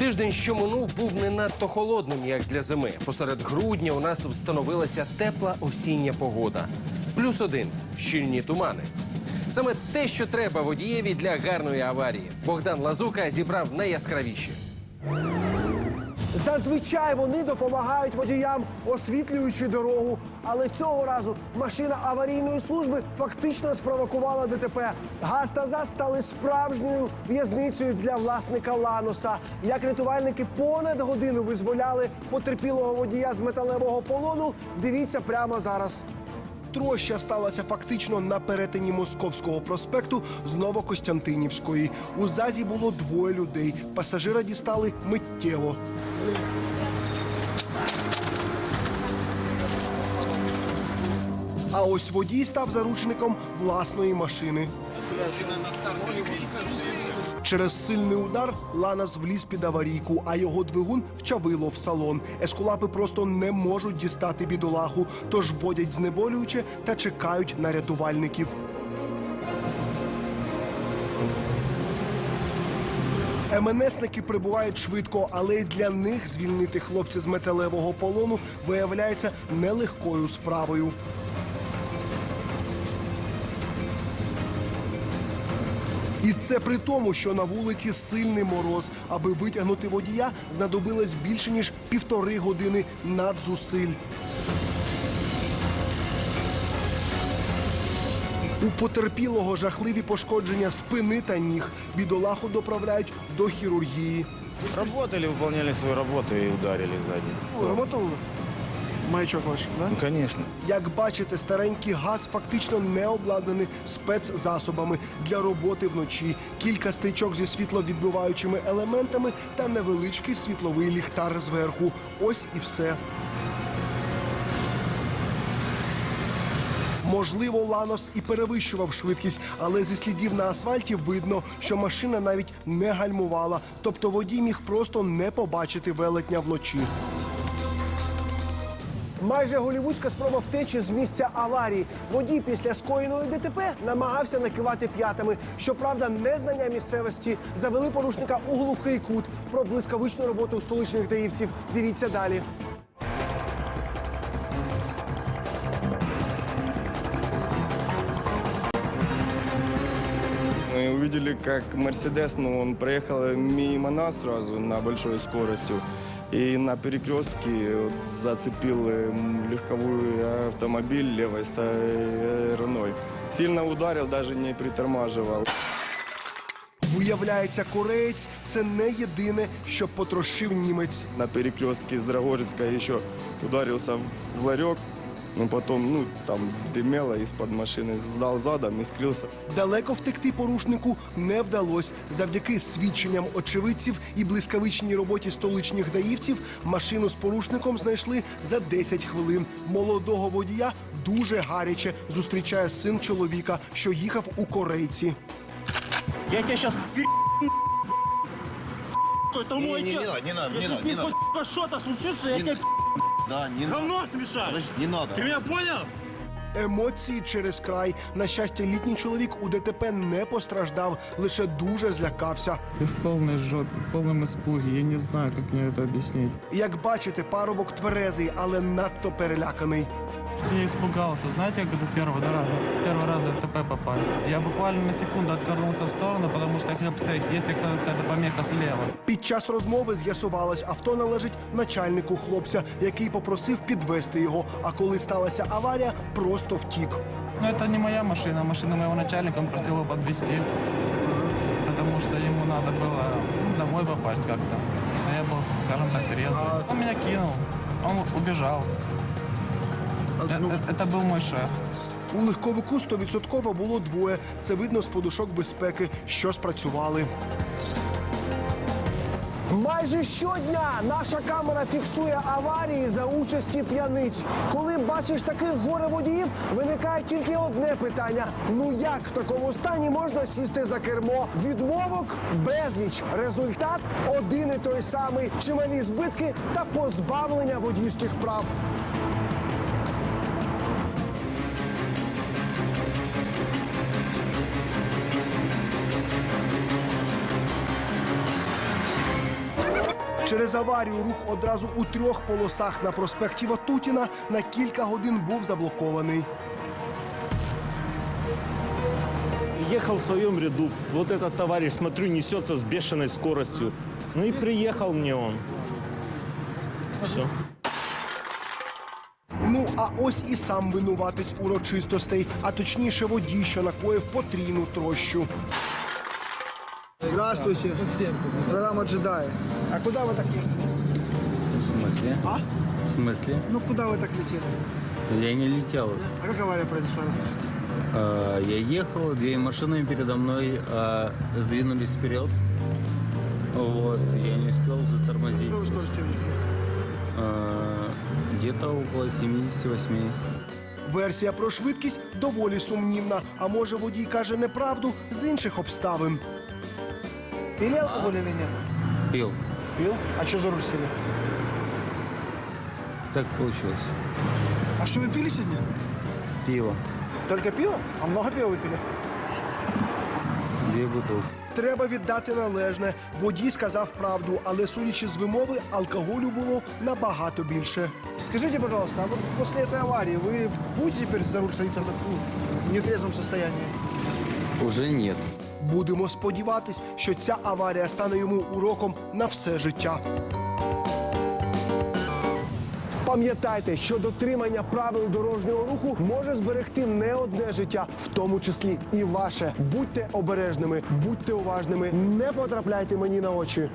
Тиждень, що минув, був не надто холодним, як для зими. Посеред грудня у нас встановилася тепла осіння погода. Плюс один щільні тумани. Саме те, що треба водієві для гарної аварії. Богдан Лазука зібрав найяскравіші. Зазвичай вони допомагають водіям, освітлюючи дорогу. Але цього разу машина аварійної служби фактично спровокувала ДТП. Газ та ЗАЗ стали справжньою в'язницею для власника Ланоса. Як рятувальники понад годину визволяли потерпілого водія з металевого полону, дивіться прямо зараз. Троща сталася фактично на перетині Московського проспекту з Новокостянтинівської. У ЗАЗі було двоє людей. Пасажира дістали миттєво. А ось водій став заручником власної машини. Через сильний удар Ланас вліз під аварійку, а його двигун вчавило в салон. Ескулапи просто не можуть дістати бідолаху, тож вводять знеболююче та чекають на рятувальників. МНСники прибувають швидко, але й для них звільнити хлопця з металевого полону виявляється нелегкою справою. І це при тому, що на вулиці сильний мороз. Аби витягнути водія, знадобилось більше ніж півтори години надзусиль. У потерпілого жахливі пошкодження спини та ніг. Бідолаху доправляють до хірургії. Работали, выполняли свою работу и ударили сзади. Работав маячок ваш, да? Ну, конечно. Як бачите, старенький газ фактично не обладнаний спецзасобами для роботи вночі. Кілька стрічок зі світловідбиваючими елементами та невеличкий світловий ліхтар зверху. Ось і все. Можливо, Ланос і перевищував швидкість, але зі слідів на асфальті видно, що машина навіть не гальмувала. Тобто водій міг просто не побачити велетня вночі. Майже голівудська спроба втечі з місця аварії. Водій після скоєної ДТП намагався накивати п'ятами. Щоправда, незнання місцевості завели порушника у глухий кут. Про блискавичну роботу столичних даївців. Дивіться далі. Мы увидели, как Мерседес, ну, он проехал мимо нас сразу на большой скоростью. И на перекрестке вот зацепил легковую легковой автомобиль левой стороной. Сильно ударил, даже не притормаживал. Виявляється, кореєць це не єдине, що потрошив німець. На перекрестке с Драгожицька, еще ударился в ларек. Ну, потом, ну, там дымело из-под машины. Сдал задом и скрылся. Далеко втекти порушнику не вдалося. Завдяки свідченням очевидців і блискавичній роботі столичних даївців машину з порушником знайшли за 10 хвилин. Молодого водія дуже гаряче зустрічає син чоловіка, що їхав у корейці. Я тебя сейчас Это мой не, не отец. надо, не надо, не Если надо, с ним не надо. хоть что-то случится, я Не тебе Да, не надо. говно смешаю. Подожди, не надо. Ты меня понял? Емоції через край. На щастя, літній чоловік у ДТП не постраждав, лише дуже злякався. Я в полной жопе, в полном испуге. Я не знаю, как мне это объяснить. Як бачите, парубок тверезий, але надто переляканий. Я испугался. Знаете, как это первый раз, первый раз в ДТП попасть? Я буквально на секунду отвернулся в сторону, потому что я хотел посмотреть, есть ли кто-то какая-то помеха слева. Під час розмови з'ясувалось, авто належить начальнику хлопця, який попросив підвести його. А коли сталася аварія, просто втік. Но это не моя машина, машина моего начальника, он просил его подвезти. Потому что ему надо было ну, домой попасть как-то. А я был, скажем так, трезвый. Он меня кинул, он убежал. Э- э- Это был мой шеф. У легковику 100% було двоє. Це видно з подушок безпеки, що спрацювали. Майже щодня наша камера фіксує аварії за участі п'яниць. Коли бачиш таких горе водіїв, виникає тільки одне питання: ну як в такому стані можна сісти за кермо? Відмовок безліч. Результат один і той самий: чималі збитки та позбавлення водійських прав. Через аварію рух одразу у трьох полосах на проспекті Ватутіна на кілька годин був заблокований. Ехал в своем ряду. Вот этот товарищ, смотрю, несется с бешеной скоростью. Ну и приехал мне он. Все. Ну а ось і сам винуватець урочистостей, а точніше водій, що накоїв потрійну трощу. Здравствуйте. Программа «Джедаи». А куда вы так ехали? В смысле? А? В смысле? Ну, куда вы так летели? Я не летел. А как авария произошла, расскажите. А, Я ехал, две машины передо мной а, сдвинулись вперед. Вот, я не успел затормозить. С какой скоростью ехали? А, Где-то около 78. Версія про швидкість доволі сумнівна. А може водій каже неправду з інших обставин. Пили алкоголь или нет? Пил. Пил. А что за руль сели? Так получилось. А что вы пили сегодня? Пиво. Только пиво? А много пива выпили? Две бутылки. Треба віддати належне. Водій сказав правду, але судячи з вимови, алкоголю було набагато більше. Скажите, пожалуйста, а вот после этой аварии вы будете теперь за руль садиться в таком ну, нетрезвом состоянии? Уже нет. Будемо сподіватись, що ця аварія стане йому уроком на все життя. Пам'ятайте, що дотримання правил дорожнього руху може зберегти не одне життя, в тому числі і ваше. Будьте обережними, будьте уважними, не потрапляйте мені на очі.